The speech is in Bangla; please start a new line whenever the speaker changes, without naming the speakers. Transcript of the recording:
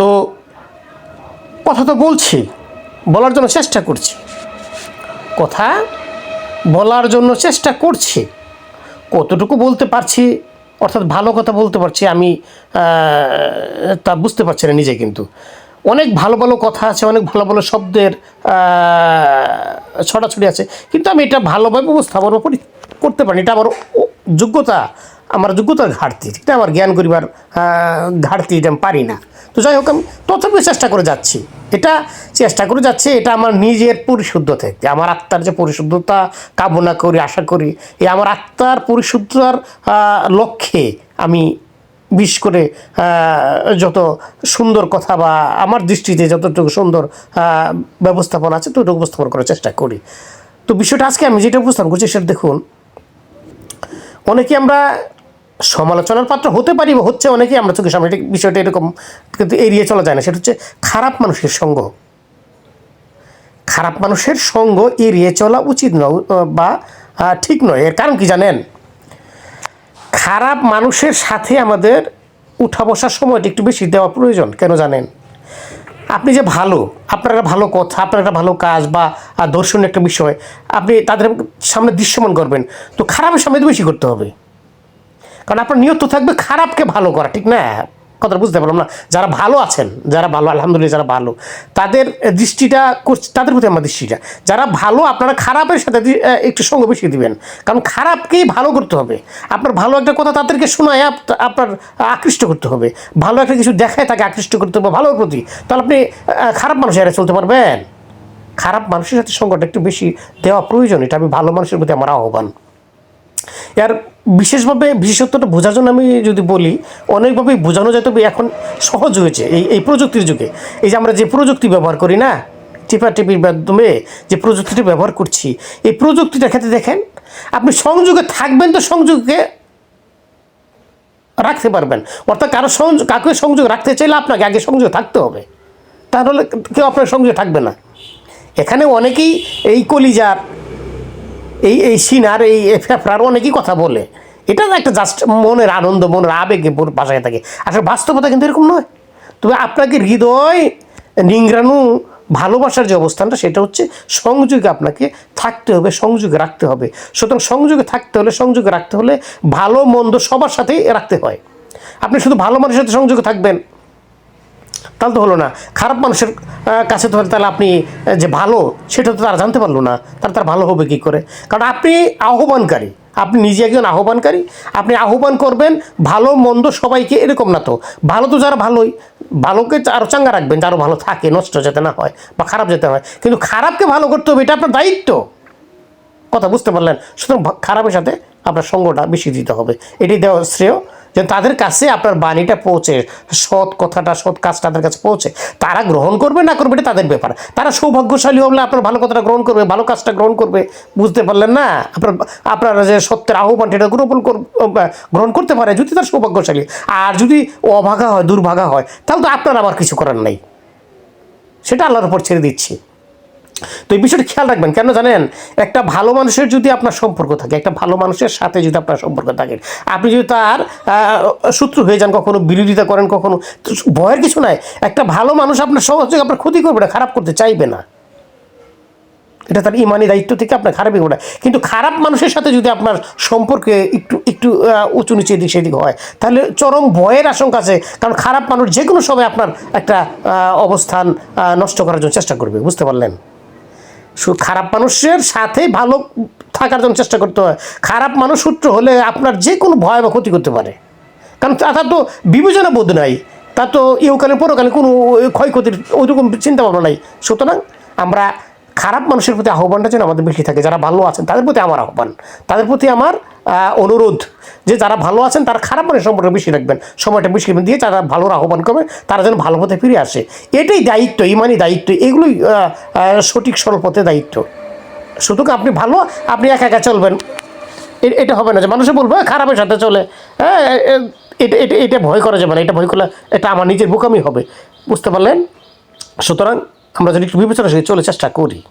তো কথা তো বলছি, বলার জন্য চেষ্টা করছি। কথা বলার জন্য চেষ্টা করছি। কতটুকু বলতে পারছি, অর্থাৎ ভালো কথা বলতে পারছি আমি তা বুঝতে পারছি না নিজে কিন্তু। অনেক ভালো ভালো কথা আছে, অনেক ভালো ভালো শব্দের ছড়াছড়ি আছে, কিন্তু আমি এটা ভালোভাবে উপস্থাপন করি- করতে পারি এটা আমার যোগ্যতা আমার যোগ্যতার ঘাটতি এটা আমার জ্ঞান করিবার ঘাটতি এটা আমি পারি না। তো যাই হোক, আমি তথাপি চেষ্টা করে যাচ্ছি। এটা চেষ্টা করে যাচ্ছে, এটা আমার নিজের পরিশুদ্ধ থেকে আমার আত্মার যে পরিশুদ্ধতা কামনা করি, আশা করি এই আমার আত্মার পরিশুদ্ধতার লক্ষ্যে আমি বিশেষ করে যত সুন্দর কথা বা আমার দৃষ্টিতে যতটুকু সুন্দর ব্যবস্থাপনা আছে, ততটুকু উপস্থাপন করার চেষ্টা করি। তো বিষয়টা আজকে আমি যেটা উপস্থাপন করছি, সেটা দেখুন, অনেকে আমরা সমালোচনার পাত্র হতে পারি বা হচ্ছে অনেকেই, আমরা চোখের সামনে বিষয়টা এরকম কিন্তু এড়িয়ে চলা যায় না। সেটা হচ্ছে খারাপ মানুষের সঙ্গ। খারাপ মানুষের সঙ্গ এড়িয়ে চলা উচিত নয় বা ঠিক নয়। এর কারণ কি জানেন? খারাপ মানুষের সাথে আমাদের উঠা বসার সময়টা একটু বেশি দেওয়া প্রয়োজন। কেন জানেন? আপনি যে ভালো, আপনার একটা ভালো কথা, আপনার একটা ভালো কাজ বা দর্শনীয় একটা বিষয়, আপনি তাদের সামনে দৃশ্যমান করবেন। তো খারাপের সামনে তো বেশি করতে হবে। কারণ আপনার নিয়ত থাকবে খারাপকে ভালো করা, ঠিক না? কথাটা বুঝতে পারলাম না। যারা ভালো আছেন, যারা ভালো, আলহামদুলিল্লাহ যারা ভালো, তাদের দৃষ্টিটা তাদের প্রতি আমার দৃষ্টিটা। যারা ভালো, আপনারা খারাপের সাথে একটু সঙ্গ বেশি দিবেন। কারণ খারাপকেই ভালো করতে হবে। আপনার ভালো একটা কথা তাদেরকে শোনায়, আপ- আপনার আকৃষ্ট করতে হবে। ভালো একটা কিছু দেখায় তাকে আকৃষ্ট করতে হবে ভালোর প্রতি। তাহলে আপনি খারাপ মানুষের এড়িয়ে চলতে পারবেন। খারাপ মানুষের সাথে সঙ্গটা একটু বেশি দেওয়া প্রয়োজন, এটা আমি ভালো মানুষের প্রতি আমার আহ্বান। এর বিশেষভাবে বিশেষত্বটা বোঝার জন্য আমি যদি বলি, অনেকভাবেই বোঝানো যায়, তবে এখন সহজ হয়েছে এই এই প্রযুক্তির যুগে। এই যে আমরা যে প্রযুক্তি ব্যবহার করি না, টিপা টিপির মাধ্যমে যে প্রযুক্তিটা ব্যবহার করছি, এই প্রযুক্তিটার ক্ষেত্রে দেখেন, আপনি সংযোগে থাকবেন তো সংযোগে রাখতে পারবেন। অর্থাৎ কারও সংযোগ কাকে সংযোগ রাখতে চাইলে আপনাকে আগে সংযোগ থাকতে হবে। তাহলে কেউ আপনার সংযোগে থাকবে না। এখানে অনেকেই এই কলিজার এই এই সিনার এই ফেফড়ার অনেকেই কথা বলে। এটা একটা জাস্ট মনের আনন্দ, মনের আবেগে বাসায় থাকে। আসলে বাস্তবতা কিন্তু এরকম নয়। তবে আপনাকে হৃদয় নিংরানু ভালোবাসার যে অবস্থানটা, সেটা হচ্ছে সংযোগে আপনাকে থাকতে হবে, সংযোগে রাখতে হবে। সুতরাং সংযোগে থাকতে হলে, সংযোগে রাখতে হলে ভালো, মন্দ সবার সাথেই রাখতে হয়। আপনি শুধু ভালো মানুষের সাথে সংযোগে থাকবেন। তাহলে তো হলো না। খারাপ মানুষের কাছে তো তাহলে আপনি যে ভালো, সেটা তো তারা জানতে পারল না। তার তার ভালো হবে কি করে? কারণ আপনি আহ্বানকারী। আপনি নিজে একজন আহ্বানকারী। আপনি আহ্বান করবেন, ভালো, মন্দ সবাইকে এরকম না তো। ভালো তো যারা ভালোই, ভালোকে আরও চাঙ্গা রাখবেন যারও ভালো থাকে, নষ্ট যাতে না হয় বা খারাপ যেতে হয়। কিন্তু খারাপকে ভালো করতে হবে, এটা আপনার দায়িত্ব। কথা বুঝতে পারলেন? সুতরাং খারাপের সাথে আপনার সঙ্গটা বেশি দিতে হবে। এটি দেওয়া শ্রেয় যে তাদের কাছে আপনার বাণীটা পৌঁছে, সৎ কথাটা, সৎ কাজ তাদের কাছে পৌঁছে, তারা গ্রহণ করবে না করবে এটা তাদের ব্যাপার। তারা সৌভাগ্যশালী হলে আপনার ভালো কথাটা গ্রহণ করবে, ভালো কাজটা গ্রহণ করবে, বুঝতে পারলেন না? আপনার আপনার যে সত্যের আহ্বান এটা গ্রহণ গ্রহণ করতে পারে যদি তার সৌভাগ্যশালী। আর যদি অভাগা হয়, দুর্ভাগা হয়, তাহলে তো আপনার আবার কিছু করার নেই। সেটা আল্লাহর উপর ছেড়ে দিচ্ছি। তো এই বিষয়টা খেয়াল রাখবেন, কেন জানেন? একটা ভালো মানুষের যদি আপনার সম্পর্ক থাকে, একটা ভালো মানুষের সাথে যদি আপনার সম্পর্ক থাকে, আপনি যদি তার শত্রু হয়ে যান কখনো, বিরোধিতা করেন কখনো ভয়ের কিছু নাই। একটা ভালো মানুষ আপনার সহজে আপনার ক্ষতি করবে না, খারাপ করতে চাইবে না। এটা তার ইমানি দায়িত্ব থেকে আপনার খারাপই করে কিন্তু খারাপ মানুষের সাথে যদি আপনার সম্পর্কে একটু একটু উঁচু নিচু এদিক সেদিক হয়, তাহলে চরম ভয়ের আশঙ্কা আছে। কারণ খারাপ মানুষ যে কোনো সময় আপনার একটা অবস্থান নষ্ট করার জন্য চেষ্টা করবে, বুঝতে পারলেন? খারাপ মানুষের সাথে ভালো থাকার জন্য চেষ্টা করতে হয়। খারাপ মানুষ সূত্র হলে আপনার যে কোনো ভয় বা ক্ষতি করতে পারে। কারণ তা- তো বিবেচনা বোধ নাই। তা তো ইউকালে পরকালে কোনো ক্ষয়ক্ষতির ওইরকম চিন্তা ভাবনা নাই। সুতরাং আমরা খারাপ মানুষের প্রতি আহ্বানটা যেন আমাদের বেশি থাকে। যারা ভালো আছেন, তাদের প্রতি আমার আহ্বান। তাদের প্রতি আমার অনুরোধ যে যারা ভালো আছেন তারা খারাপ মানুষের সম্পর্কে বেশি রাখবেন। সময়টা বেশি দিয়ে যারা ভালোর আহ্বান করবেন তারা যেন ভালো পথে ফিরে আসে। এটাই দায়িত্ব ইমানই দায়িত্ব এগুলোই সঠিক সরল পথে দায়িত্ব। সুতরাং আপনি ভালো আপনি একা একা চলবেন? এটা হবে না যে মানুষে বলবে "এ, খারাপের সাথে চলে। হ্যাঁ এটা এটা এটা ভয় করা যাবে না এটা ভয় করলে এটা আমার নিজের বোকামি হবে। বুঝতে পারলেন? সুতরাং আমরা যদি একটু বিবেচনা চলে চেষ্টা করি।